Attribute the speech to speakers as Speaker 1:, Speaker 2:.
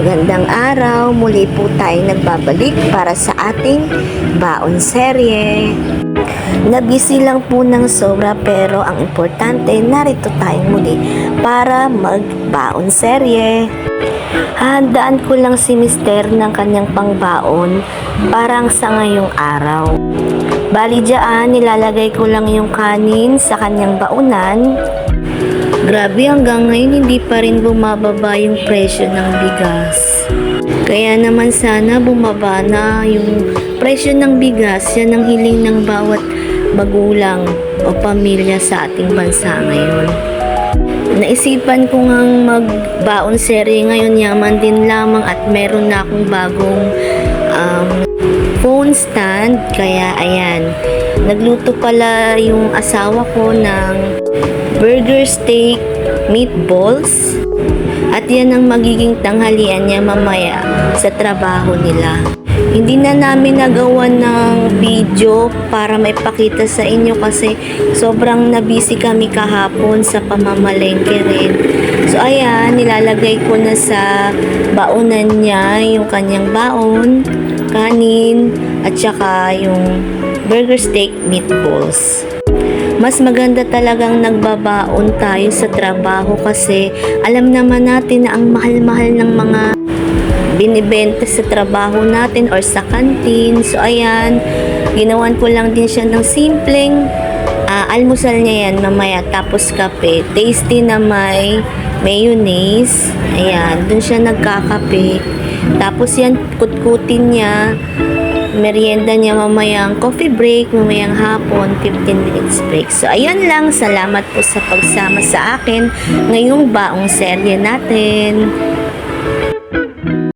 Speaker 1: Magandang araw, muli po tayong nagbabalik para sa ating baon serye. Nabisi lang po ng sobra pero ang importante narito tayong muli para magbaon serye. Handaan ko lang si Mister ng kanyang pangbaon parang sa ngayong araw. Bali dyan, nilalagay ko lang yung kanin sa kanyang baunan Grabe hanggang ngayon hindi pa rin bumababa yung presyo ng bigas. Kaya naman sana bumaba na yung presyo ng bigas. Yan ang hiling ng bawat magulang o pamilya sa ating bansa ngayon. Naisipan ko ngang magbaon serye ngayon yaman din lamang at meron na akong bagong um, phone stand. Kaya ayan, nagluto pala yung asawa ko ng burger steak meatballs at yan ang magiging tanghalian niya mamaya sa trabaho nila. Hindi na namin nagawa ng video para maipakita sa inyo kasi sobrang nabisi kami kahapon sa pamamalengke rin. So ayan, nilalagay ko na sa baonan niya yung kanyang baon, kanin, at saka yung burger steak meatballs mas maganda talagang nagbabaon tayo sa trabaho kasi alam naman natin na ang mahal-mahal ng mga binibenta sa trabaho natin or sa kantin. So, ayan, ginawan ko lang din siya ng simpleng ah, almusal niya yan mamaya tapos kape. Tasty na may mayonnaise. Ayan, dun siya nagkakape. Tapos yan, kutkutin niya merienda niya mamayang coffee break, mamayang hapon, 15 minutes break. So, ayan lang. Salamat po sa pagsama sa akin ngayong baong serye natin.